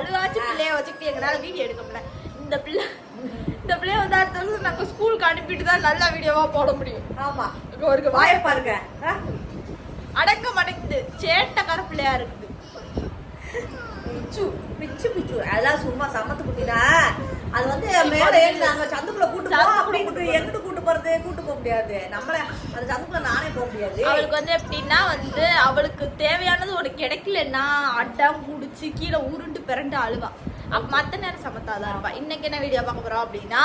அழுவாச்சு பிள்ளைய வச்சுக்கிட்டு எங்களால வீடியோ எடுக்க முடியல. இந்த பிள்ளை இந்த பிள்ளைய வந்து அடுத்த வருஷம் ஸ்கூலுக்கு அனுப்பிட்டு தான் நல்ல வீடியோவா போட முடியும். ஆமா. ஒரு வாய பாருங்க? அடங்க மாட்டேங்குது சேட்டக்கார பிள்ளையா இருக்குது. பிச்சு பிச்சு பிச்சு. அதெல்லாம் சும்மா சமத்து குட்டினா அது வந்து மேல ஏறி நாங்க சந்துக்குள்ள கூட்டு போ சந்துக்குள்ள அப்படி கூட்டு எங்கிட்டு கூட்டு போறது கூட்டு போக முடியாது. நம்மள அந்த சந்துக்குள்ள நானே போக முடியாது. அவளுக்கு வந்து எப்படின்னா வந்து அவளுக்கு தேவையானது ஒரு கிடைக்கலன்னா அடம் புடிச்சு கீழே உருண்டு பிறண்டு அழுவா. அப்ப மத்த நேரம் சமத்தாதான் இருப்பா. இன்னைக்கு என்ன வீடியோ பார்க்க போறோம் அப்படின்னா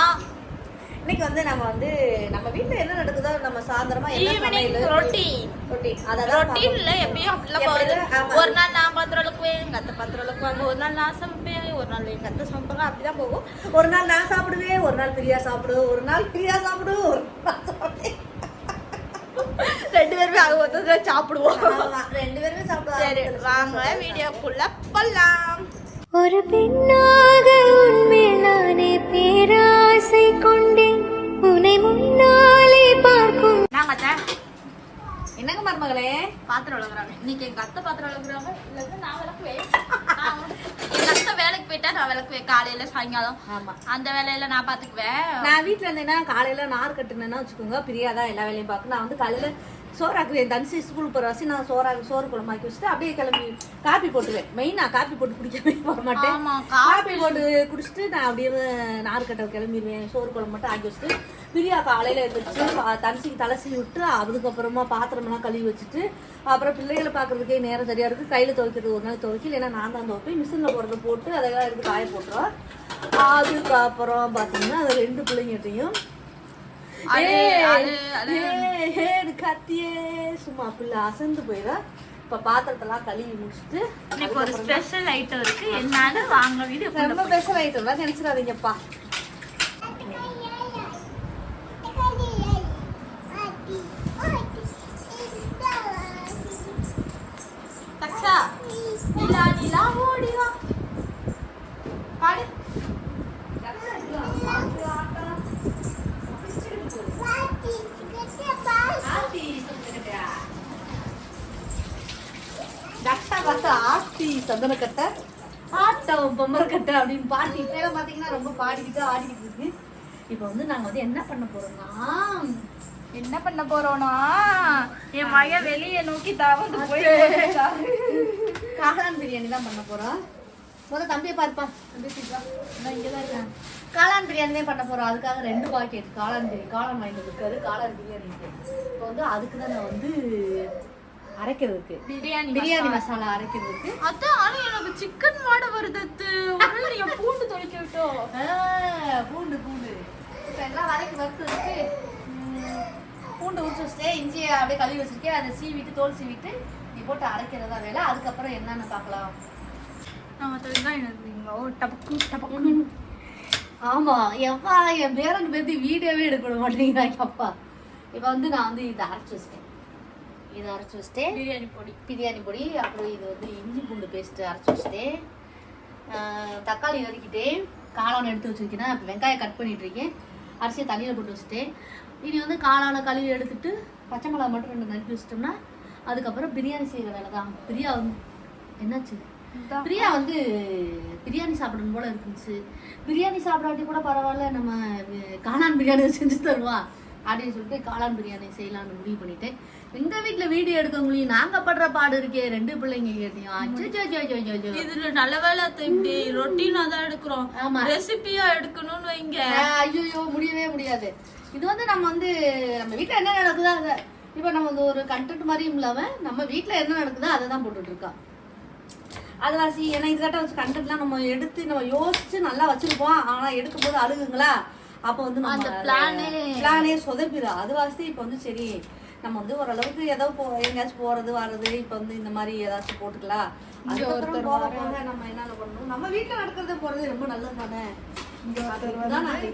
இன்னைக்கு வந்து நம்ம வந்து நம்ம வீட்ல என்ன நடக்குதோ நம்ம சாயந்தரமா ஈவினிங் ரொட்டீன் ரொட்டீன் அதெல்லாம் ரொட்டீன்ல எப்பயும் அப்படிலாம். ஒரு நாள் நான் பாத்திரம் விளக்குவேன் எங்க அத்தை பாத்திரம் விளக்குவாங்க. ஒரு நாள் நான் சமைப்பேன். ஒரு நாள் எங்க அத்தை சமைப்பாங்க அப்படிதான் போகும். பார்ப்போம். ஒரு நாள் நான் சாப்பிடுவேன் ஒரு நாள் பிரியா சாப்பிடு ஒரு நாள் பிரியா சாப்பிடு ஒரு நாள் சாப்பிடுவேன். ரெண்டு பேருமே ஆக மொத்தத்துல சாப்பிடுவோம். ரெண்டு பேருமே சரி சாப்பிடுவாங்க வாங்க வீடியோக்குள்ள போலாம். ஒரு பெண்ணாக உன்மேல் நானே பேராசை கொண்டேன். உன்னை முன்னாலே பார்க்கும். நாங்க என்னங்க மருமகளே? பாத்திரம் விளக்குறாங்க. இன்னைக்கு எங்க அத்தை பாத்திரம் விளக்குறாங்க? இல்லைன்னா நான் விளக்குவேன். எங்க வேலைக்கு போயிட்டா நான் விளக்குவேன் காலையில சாயங்காலம். ஆமா. அந்த வேலையில நான் பாத்துக்குவேன். நான் வீட்ல இருந்தேன்னா காலையில நார் கட்டுனேன்னா வச்சுக்கோங்க பிரியா தான் எல்லா வேலையும் பார்க்கும் நான் வந்து காலையில சோறாக்குவேன் தனுசு ஸ்கூல் போகிற வச்சு நான் சோறாக்கு சோறு குழம்பாக்கி வச்சுட்டு அப்படியே கிளம்பி காப்பி போட்டுருவேன். மெயினாக காப்பி போட்டு குடிக்கவே போக மாட்டேன். காப்பி போட்டு குடிச்சிட்டு நான் அப்படியே நார் கட்ட கிளம்பிடுவேன் சோறு குழம்பு மட்டும் ஆக்கி வச்சுட்டு பிரியா காலையில எழுந்திரிச்சு பா- தனுசிக்கு தலை சீவி விட்டு அதுக்கப்புறமா பாத்திரமெல்லாம் கழுவி வச்சுட்டு அப்புறம் பிள்ளைகளை பார்க்கறதுக்கே நேரம் சரியா இருக்கு. கையில துவைக்கிறது ஒரு நாள் துவைக்கல இல்லைன்னா நான் தான் துவைப்பேன். மிஷினில் போடுறத போட்டு அதெல்லாம் எடுத்து காய போட்டுருவோம் அதுக்கப்புறம் பார்த்தீங்கன்னா அது ரெண்டு பிள்ளைங்கிட்டையும் அது- ஏய், அது- அது- ஏய், ஏய், கத்தியே. சும்மா பிள்ளை அசந்து போயிடும் இப்ப பாத்திரத்தெல்லாம் கழுவி முடிச்சுட்டு இன்னைக்கு ஒரு ஸ்பெஷல் ஐட்டம் இருக்கு. என்னன்னு வாங்க வீடியோ ரொம்ப ஸ்பெஷல் ஐட்டம் தான் நினைச்சிடாதீங்கப்பா. ஆட்டி சந்தன கட்ட ஆட்டம் பொம்மரை கட்ட அப்படின்னு பாட்டி பேர பாத்தீங்கன்னா ரொம்ப பாடிக்கிட்டு ஆடிக்கிட்டு இருக்கு. இப்போ வந்து நாங்க வந்து என்ன பண்ண போறோம்னா என்ன பண்ண போறோம்னா என் மகன் வெளியே நோக்கி தவந்து போய் காளான் பிரியாணி தான் பண்ண போறோம் முதல்ல தம்பியை பாருப்பா. தம்பி நான் இங்கே தான் இருக்கேன். காளான் பிரியாணி தான் பண்ண போறோம் அதுக்காக ரெண்டு பாக்கெட் காளான் பிரியாணி காளான் வாங்கிட்டு இருக்காரு காளான் பிரியாணி இப்போ வந்து அதுக்கு தான் நான் வந்து அரைக்கிறதுக்கு. பிரியாணி பிரியாணி மசாலா. அரைக்கிறதுக்கு. அதான் ஆனா எனக்கு சிக்கன் வாட வருது. ஒருவேளை நீங்க பூண்டு தொலைக்க விட்டோம் ஆ, பூண்டு பூண்டு. இப்போ எல்லாம் வரைக்கும் வறுத்து வச்சுட்டு ம், பூண்டு உரிச்சு வச்சுட்டேன் இஞ்சியை அப்படியே கழுவி வச்சிருக்கேன் அதை சீவிட்டு தோல் சீவிட்டு நீ போட்டு அரைக்கிறதா வேலை. அதுக்கப்புறம் என்னன்னு பார்க்கலாம். நான் எடுத்தீங்களா ஓ டபக்கு டபக்கு. ஆமா எப்பா என் பேரன் பத்தி வீடியோவே எடுக்க மாட்டேங்கிறாங்க அப்பா. இப்போ வந்து நான் வந்து இதை அரைச்சு வச்சிட்டேன். இதை அரைச்சு வச்சிட்டேன் பிரியாணி பொடி. பிரியாணி பொடி அப்புறம் இது வந்து இஞ்சி பூண்டு பேஸ்ட் அரைச்சு வச்சுட்டேன் ஆஹ் தக்காளி வதக்கிட்டேன் காளான் எடுத்து வச்சிருக்கேன் இப்போ வெங்காயம் கட் பண்ணிட்டு இருக்கேன் அரிசியை தண்ணியில் போட்டு வச்சுட்டேன் இனி வந்து காளானை கழுவி எடுத்துட்டு பச்சை மிளகா மட்டும் ரெண்டு நறுக்கி வச்சிட்டோம்னா அதுக்கப்புறம் பிரியாணி செய்கிற வேலை தான். பிரியா வந்து என்னாச்சு? பிரியா வந்து பிரியாணி சாப்பிடணும் போல இருந்துச்சு. பிரியாணி சாப்பிடாட்டி கூட பரவாயில்ல நம்ம காளான் பிரியாணி செஞ்சு தருவா. அப்படின்னு சொல்லிட்டு காளான் பிரியாணி செய்யலாம்னு முடிவு பண்ணிட்டேன் எங்க வீட்ல வீடியோ எடுக்க முடியும் நாங்க படுற பாடு இருக்கே ரெண்டு பிள்ளைங்க அச்சோ. இதுல நல்ல வேலை இப்படி ரொட்டீனா தான் எடுக்கிறோம். ஆமா. ரெசிபியா எடுக்கணும்னு வைங்க. ஐயோ முடியவே முடியாது. இது வந்து நம்ம வந்து நம்ம வீட்ல என்ன நடக்குதோ அதை இப்போ நம்ம ஒரு கண்டென்ட் மாதிரியும் இல்லாம நம்ம வீட்ல என்ன நடக்குதோ அதை தான் போட்டுட்டு இருக்கோம் அதுவாசி ஏன்னா இதுக்காட்ட கண்டென்ட்லாம் நம்ம எடுத்து நம்ம யோசிச்சு நல்லா வச்சிருப்போம். ஆனா எடுக்கும் போது அழுகுங்களா? அப்போ வந்து நம்ம பிளானே சொதப்பிடும் அதுவாசி இப்போ வந்து சரி நம்ம வந்து ஓரளவுக்கு ஏதோ போ எங்கேயாச்சும் போறது வர்றது இப்போ வந்து இந்த மாதிரி ஏதாச்சும் போட்டுக்கலாம். அதுக்கப்புறம் போக போக நம்ம என்ன பண்ணணும்? நம்ம வீட்ல நடக்கிறத போறது ரொம்ப நல்லது தானே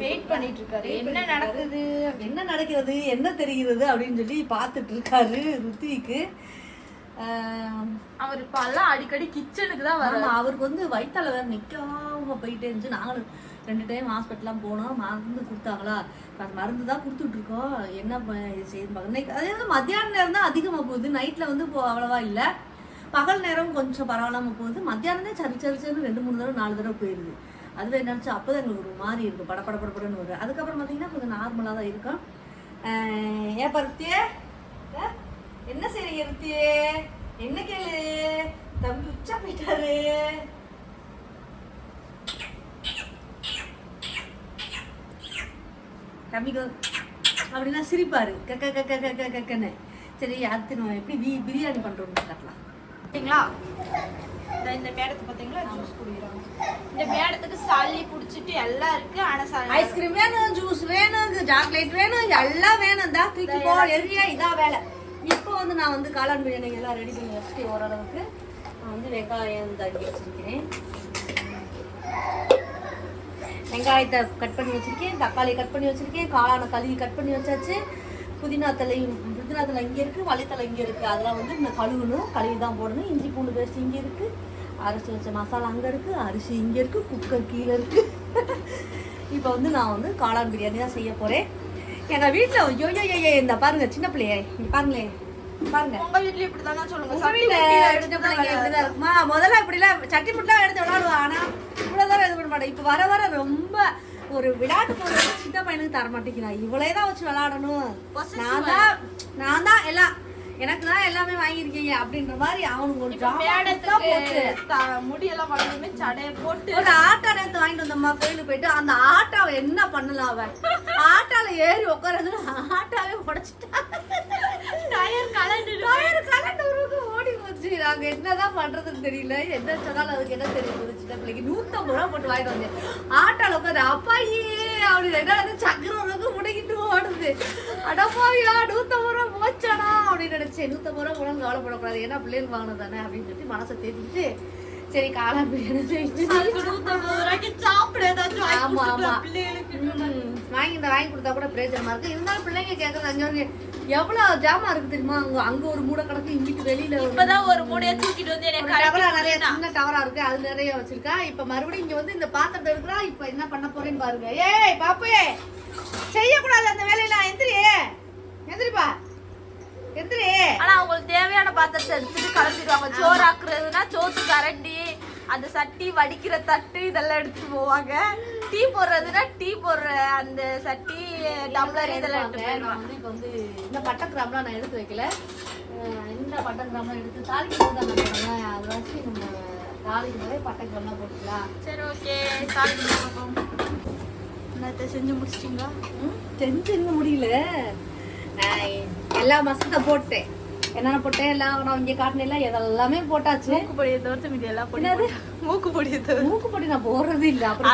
வெயிட் பண்ணிட்டு இருக்காரு என்ன நடக்குது? என்ன நடக்கிறது? என்ன தெரிகிறது? அப்படின்னு சொல்லி பார்த்துட்டு இருக்காரு ருத்விக்கு அவர் இப்ப எல்லாம் அடிக்கடி கிச்சனுக்கு தான் வர ஆமா அவருக்கு வந்து வயித்தால வேற நிக்காம போயிட்டே இருந்துச்சு. நாங்களும் ரெண்டு டைம் ஹாஸ்பிட்டல்லாம் போனோம் மருந்து கொடுத்தாங்களா? அது மருந்து தான் கொடுத்துட்ருக்கோம் என்ன செய்யுது பாக்க. வந்து மத்தியான நேரம் தான் அதிகமாக போகுது. நைட்டில் வந்து இப்போ அவ்வளோவா இல்லை. பகல் நேரம் கொஞ்சம் பரவாயில்லாமல் போகுது. மத்தியானமே சரி சரி ரெண்டு மூணு தடவை நாலு தடவை போயிடுது அதுவே என்னச்சு அப்போ தான் எங்களுக்கு ஒரு மாதிரி இருக்கும் பட பட படன்னு வரும். அதுக்கப்புறம் பார்த்தீங்கன்னா கொஞ்சம் நார்மலாக தான் இருக்கும். ஏன் பருத்தியே? என்ன செய்றீங்க இருத்தியே என்ன கேளு? தம்பி உச்சா போயிட்டாரு. தம்பிக்கு அப்படின்னா சிரிப்பாரு. கக்க கக்க கக்க கக்கன்னு சரி அடுத்து நம்ம எப்படி பி பிரியாணி பண்ணுறோம்னு காட்டலாம் பாத்தீங்களா இந்த- மேடத்தை பாத்தீங்களா ஜூஸ் குடிக்கிறாங்க இந்த மேடத்துக்கு சளி புடிச்சிட்டு எல்லாம் இருக்கு. ஆனா சளி- ஐஸ்கிரீம் வேணும் ஜூஸ் வேணும் சாக்லேட் வேணும் எல்லாம் வேணும். தான் தூக்கி போ எரியா இதான் வேலை. இப்போ வந்து நான் வந்து காளான் பிரியாணி எல்லாம் ரெடி பண்ணி வச்சுட்டு ஓரளவுக்கு நான் வந்து வெங்காயம் தட்டி வச்சிருக்கிறேன். வெங்காயத்தை கட் பண்ணி வச்சிருக்கேன் தக்காளி கட் பண்ணி வச்சிருக்கேன் காளானை கழுவி கட் பண்ணி வச்சாச்சு. புதினா தலையும் புதினா தலை இங்கே இருக்குது வள்ளித்தலை இங்கே இருக்குது அதெல்லாம் வந்து இந்த கழுவணும் கழுவி தான் போடணும். இஞ்சி பூண்டு பேஸ்ட் இங்கே இருக்குது அரைச்சி வச்ச மசாலா அங்கே இருக்குது அரிசி இங்கே இருக்குது குக்கர் கீழே இருக்குது இப்போ வந்து நான் வந்து காளான் பிரியாணி தான் செய்ய போகிறேன் எங்கள் வீட்டில் ஐயோ ஐயோ இந்த பாருங்க சின்ன பிள்ளைய. இங்க பாருங்களேன் பாருங்க. உங்க சொல்லுங்க? சட்டி வீட்ல முட்டி பிள்ளைங்க இப்படிதான் இருக்குமா? முதல்ல இப்படிலாம் சட்டி முட்டெல்லாம் எடுத்து விளாடுவா ஆனா மாட்டேன் இப்ப வர வர ரொம்ப ஒரு விளையாட்டு பொருள் சின்ன பையனுக்கு தர மாட்டேங்கிறான் இவளே தான் வச்சு விளையாடணும். நான் தான் நான் தான் எல்லாம் எனக்கு தான் எல்லாமே வாங்கியிருக்கீங்க அப்படின்ற மாதிரி அவனுக்கு ஒரு த- முடியெல்லாம் வளர்ந்துமே சடைய போட்டு. ஒரு ஆட்டோ நேரத்து வாங்கிட்டு வந்தம்மா கோயிலுக்கு போயிட்டு அந்த ஆட்டாவை என்ன பண்ணலாம் அவன்? ஆட்டால ஏறி உட்காரது ஆட்டாவே உடைச்சிட்டா என்னதான் பண்றதுன்னு தெரியல. என்ன சொன்னாலும் அதுக்கு என்ன தெரிய போகுது சின்ன பிள்ளைக்கு நூத்தம்பது ரூபா போட்டு வாங்கிட்டு வந்தேன். ஆட்டால உட்காந்து அப்பாயே! அப்படி என்ன சக்கரம் அளவுக்கு முடங்கிட்டு ஓடுது. அடப்பாவியா நூத்தம்பது ரூபா போச்சாடா அப்படின்னு நினைச்சேன். நூத்தம்பது ரூபா கூட கவலைப்படக்கூடாது. ஏன்னா பிள்ளைங்க வாங்கினது தானே அப்படின்னு சொல்லி மனசை தேத்திட்டு சரி காளான் பிரியாணி சாப்பிட ஏதாச்சும் ஆமா, ஆமா. வாங்கி இந்த வாங்கி கொடுத்தா கூட பிரயோஜனமா இருக்கு. இருந்தாலும் பிள்ளைங்க கேட்கறது அங்க வந்து எவ்வளவு ஜாமான் இருக்கு தெரியுமா? அங்க அங்க ஒரு மூடை கிடக்கு இங்கிட்டு வெளியில இப்பதான் ஒரு மூடையை தூக்கிட்டு வந்து டவரா நிறைய சின்ன டவரா இருக்கு அது நிறைய வச்சிருக்கா. இப்ப மறுபடியும் இங்க வந்து இந்த பாத்திரத்தை எடுக்கிறா இப்ப என்ன பண்ண போறேன்னு பாருங்க. ஏய் பாப்பே செய்யக்கூடாது அந்த வேலையெல்லாம். எந்திரி எந்திரிப்பா. எந்திரி ஆனா அவங்களுக்கு தேவையான பாத்திரத்தை எடுத்துட்டு கிளம்பிடுவாங்க சோறு ஆக்குறதுன்னா சோத்து கரண்டி அந்த சட்டி வடிக்கிற தட்டு இதெல்லாம் எடுத்துட்டு போவாங்க. டீ போடுறதுன்னா டீ போடுற அந்த சட்டி டம்ளர் இதெல்லாம் எடுத்து போயிடுவாங்க வந்து இப்ப வந்து இந்த பட்டை கிராம்லாம் நான் எடுத்து வைக்கல. இந்த பட்டை கிராம்லாம் எடுத்து தாளிக்கும் தான் அதை வச்சு நம்ம தாளிக்கும் போதே பட்டை கிராம்லாம் போட்டுக்கலாம். சரி ஓகே சாரி என்னத்த செஞ்சு முடிச்சிட்டீங்களா? செஞ்சு இன்னும் முடியல. எல்லா மசாலா போட்டேன். என்னென்ன போட்டேன் எல்லாம் நான் இங்கே காட்டினேன்ல இதெல்லாமே போட்டாச்சு. மூக்கு பொடியை தவிர்த்து மீதி எல்லாம் பொடி? போட்டேன். மூக்கு பொடியை தவிர்த்து. மூக்குப்பொடி நான் போடுறது இல்லை அப்புறம்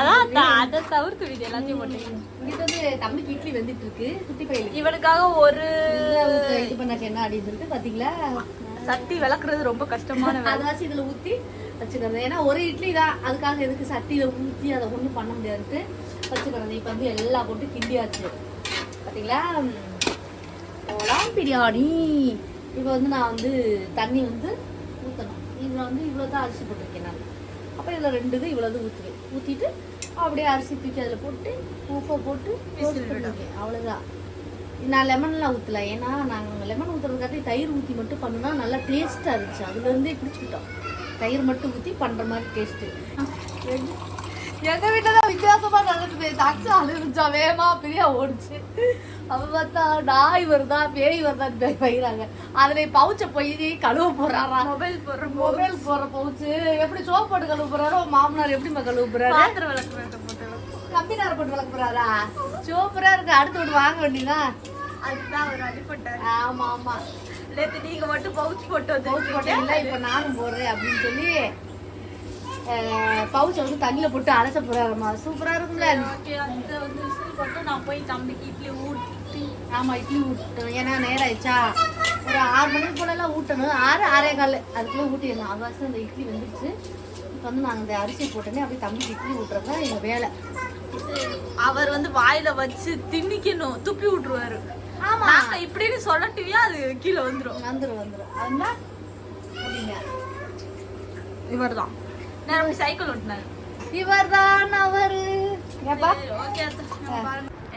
அதை தவிர்த்து மீதி எல்லாத்தையும் போட்டீங்க இங்கிட்ட வந்து தம்பிக்கு இட்லி வெந்துட்டு இருக்கு குட்டி பையலுக்கு இவனுக்காக ஒரு இது பண்ணாக்க என்ன அப்படின்னு சொல்லிட்டு பாத்தீங்களா? சட்டி விளக்குறது ரொம்ப கஷ்டமான வேலை. அதை வச்சு இதுல ஊத்தி வச்சுக்கிறது. ஏன்னா ஒரு இட்லி தான். அதுக்காக எதுக்கு சட்டியில ஊத்தி அதை ஒண்ணும் பண்ண முடியாதுட்டு வச்சுக்கிறது. இப்ப வந்து எல்லாம் போட்டு கிண்டியாச்சு. பாத்தீங்களா? ஓலாம் பிரியாணி. இப்போ வந்து நான் வந்து தண்ணி வந்து ஊற்றணும் இதில் வந்து இவ்வளோ தான் அரிசி போட்டிருக்கேன் நான். அப்போ இதில் ரெண்டு இது இவ்வளோ ஊற்றுவேன் ஊற்றிட்டு அப்படியே அரிசி தூக்கி அதில் போட்டு உப்பை போட்டு விடுவேன் அவ்வளோதான் நான் லெமன்லாம் ஊற்றல ஏன்னா நாங்கள் லெமன் ஊற்றுறதுக்காட்டி தயிர் ஊற்றி மட்டும் பண்ணுனா நல்லா டேஸ்ட்டாக இருந்துச்சு. அதுலேருந்தே பிடிச்சிக்கிட்டோம் தயிர் மட்டும் ஊற்றி பண்ணுற மாதிரி டேஸ்ட்டு எங்கள் வீட்டில் தான் வித்தியாசமாக நடக்குது. தச்சு அழுதுச்சா வேகமா பிரியா ஓடிச்சு. அவ பார்த்தா நாய் வருதா பேய் வருதான்னு பே- பயிராங்க அதுல பவுச்ச போய் கழுவ போறாரா? மொபைல் போடுற மொபைல் போற பவுச்சு எப்படி சோப் போட்டு கழுவ போறாரோ மாமனார் எப்படிமா கழுவ போறாரு? கம்பி நேரம் போட்டு வளர்க்க போறாரா. சூப்பரா இருக்கு. அடுத்து விட்டு வாங்க வேண்டியதான் அதுதான் அவர் அடிப்பட்டார் ஆமா ஆமா. நேத்து நீங்க மட்டும் பவுச் போட்டு பவுச் போட்டீங்களா இப்ப நானும் போடுறேன் அப்படின்னு சொல்லி பவுச்சை வந்து தண்ணியில போட்டு அலச போறாருமா. சூப்பரா இருக்கும்ல. நான் போய் தம்பிக்கு இட்லி ஊட்டி ஆமா இட்லி ஊட்டணும். ஏன்னா நேரம் ஆயிடுச்சா. ஒரு ஆறு மணிக்கு போல எல்லாம் ஊட்டணும். ஆறு ஆறே கால் அதுக்குள்ள ஊட்டிடணும் அது வருஷம் அந்த இட்லி வந்துருச்சு. இப்போ வந்து நாங்கள் இந்த அரிசி போட்டோன்னே அப்படியே தம்பிக்கு இட்லி ஊட்டுறது தான் எங்கள் வேலை. அவர் வந்து வாயில வச்சு திணிக்கணும். துப்பி விட்டுருவாரு ஆமா. நாங்க இப்படின்னு சொல்லட்டுவியா அது கீழே வந்துடும் வந்துடும் அதுதான் அப்படிங்க. இவர் தான் நான் சைக்கிள் ஓட்டினாரு இவர் தான் அவரு.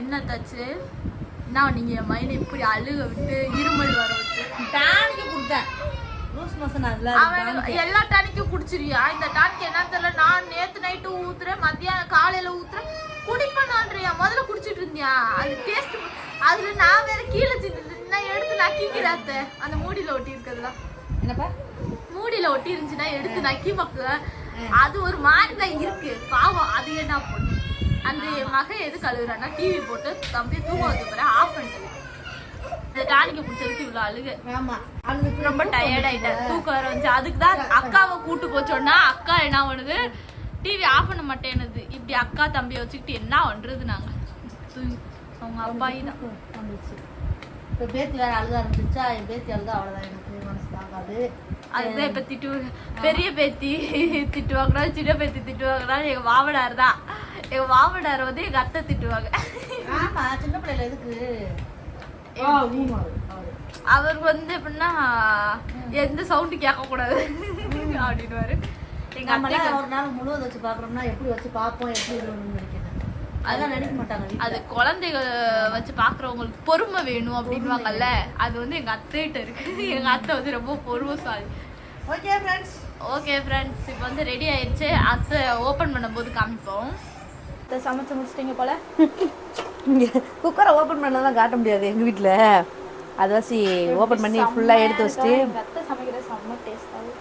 என்ன தாச்சு நான் நீங்க என் மைனை இப்படி அழுக விட்டு இருமல் வர விட்டு. டானிக்கு கொடுத்தேன். எல்லா டானிக்கும் குடிச்சிருவியா? இந்த டானிக் என்ன தெரியல நான் நேத்து நைட்டு ஊத்துறேன் மத்தியானம் காலையில ஊத்துறேன். குடிப்பேனான்றியா முதல்ல குடிச்சிட்டு இருந்தியா? அது டேஸ்ட் அதுல நான் வேற கீழே சிந்துனா எடுத்து நக்கிக்கிறாத்த அந்த மூடியில ஒட்டி இருக்கிறதுலாம். என்னப்பா? மூடியில ஒட்டி இருந்துச்சுன்னா எடுத்து நக்கி மக்க அது ஒரு மாதிரி தான் இருக்கு. பாவம் அது என்ன பண்ணு? அந்த மகன் எது கழுவுறான்னா டிவி போட்டு தம்பி தூங்க வச்சு ஆஃப் பண்ணிட்டேன் இந்த டானிக்கு பிடிச்சதுக்கு இவ்வளவு அழுகு. ரொம்ப டயர்ட் ஆயிட்டேன் தூக்கம் வர வந்துச்சு. அதுக்கு தான் அக்காவை கூட்டு போச்சோன்னா அக்கா என்ன பண்ணுது? டிவி ஆஃப் பண்ண மாட்டேனுது இப்படி அக்கா தம்பியை வச்சுக்கிட்டு என்ன பண்றது நாங்க? அவங்க அப்பாயி தான். பேத்தி வேற அழுக ஆரம்பிச்சிச்சா என் பேத்தி அழுதா அவ்வளோதான் தாங்காது அதுதான் இப்ப திட்டு பெரிய பேத்தி திட்டுவாங்களா சின்ன பேத்தி திட்டுவாங்களா எங்க மாமனார் தான். எங்க மாமனார் வந்து எங்க அத்தை திட்டுவாங்க. ஆமா சின்ன பிள்ளைல எதுக்கு? அவர் வந்து எப்படின்னா எந்த சவுண்டு கேட்க கூடாது அப்படின்னுவாரு. எங்க நம்மளாம் ஒரு நாள் முழுவதும் வச்சு பார்க்குறோம்னா எப்படி வச்சு பார்ப்போம் எப்படி நினைக்கிறேன் அதெல்லாம் நினைக்க மாட்டாங்க. அது குழந்தைக வச்சு பாக்குறவங்களுக்கு பொறுமை வேணும் அப்படின்வாங்கல்ல அது வந்து எங்க அத்தைகிட்ட இருக்கு. எங்க அத்தை வந்து ரொம்ப பொறுமைசாலி. ஓகே ஃப்ரெண்ட்ஸ் ஓகே ஃப்ரெண்ட்ஸ் இப்போ வந்து ரெடி ஆயிடுச்சு அத்தை ஓபன் பண்ணும்போது காமிப்போம். சமைச்சு முடிச்சிட்டீங்க போல? இங்கே குக்கரை ஓப்பன் பண்ணலாம் காட்ட முடியாது எங்கள் வீட்டில் அது வச்சு ஓப்பன் பண்ணி ஃபுல்லாக எடுத்து வச்சுட்டு எங்க அத்தை சமைக்கிற செம்ம டேஸ்டாக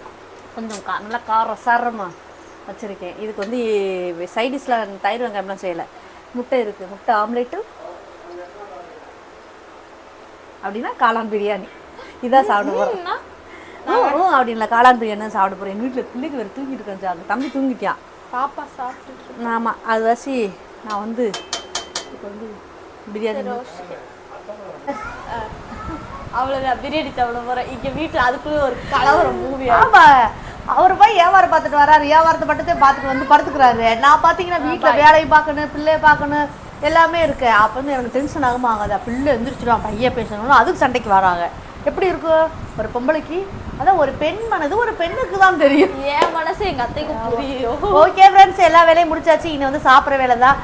கொஞ்சம் கா நல்லா காரம் சாரமாக வச்சுருக்கேன். இதுக்கு வந்து சைடிஷ்லாம் தயிர் வெங்காயம்லாம் செய்யலை. முட்டை இருக்குது முட்டை ஆம்லேட்டு. அப்படின்னா காளான் பிரியாணி. இதான் சாப்பிட போகிறோம் ஓ அப்படின்ல காளான் பிரியாணி சாப்பிட போகிறேன் எங்கள் வீட்டில் பிள்ளைக்கு வேறு தூங்கிட்டு இருக்கேன் தம்பி தூங்கிட்டான் பாப்பா சாப்பிட்டு ஆமாம் அது வச்சு நான் வந்து இப்போ வந்து பிரியாணி அவ்வளோதான் பிரியாணி சாப்பிட போறேன் இங்க வீட்டுல அதுக்குள்ளே ஒரு கலவரம் மூவி ஆமா. அவர் போய் வியாபாரம் பார்த்துட்டு வராரு. வியாபாரத்தை மட்டும் பார்த்துட்டு வந்து படுத்துக்கிறாரு. நான் பார்த்தீங்கன்னா வீட்டில் வேலையை பார்க்கணும் பிள்ளைய பார்க்கணும் எல்லாமே இருக்கு. அப்போ வந்து எனக்கு டென்ஷன் ஆகுமா ஆகாதா. பிள்ளை எந்திரிச்சிடும். பையன் பேசணும் அதுக்கு சண்டைக்கு வராங்க. எப்படி இருக்கும் ஒரு பொம்பளைக்கு அதான் ஒரு பெண் மனது ஒரு பெண்ணுக்கு தான் தெரியும். என் மனசு எங்க அத்தைக்கு புரியும். ஓகே ஃப்ரெண்ட்ஸ் எல்லா வேலையும் முடிச்சாச்சு. இனி வந்து சாப்பிட்ற வேலை தான்.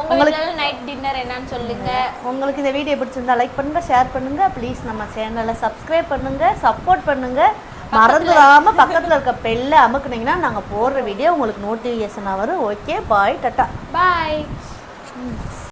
உங்களுக்கு நைட் டின்னர் என்னன்னு சொல்லுங்க. உங்களுக்கு இந்த வீடியோ பிடிச்சிருந்தா லைக் பண்ணுங்க ஷேர் பண்ணுங்க. ப்ளீஸ் நம்ம சேனலை சப்ஸ்கிரைப் பண்ணுங்க சப்போர்ட் பண்ணுங்க. மறந்துடாம பக்கத்துல இருக்க பெல்ல அமுக்குனீங்கன்னா நாங்க போடுற வீடியோ உங்களுக்கு நோட்டிஃபிகேஷன் வரும். ஓகே பாய் டட்டா பாய்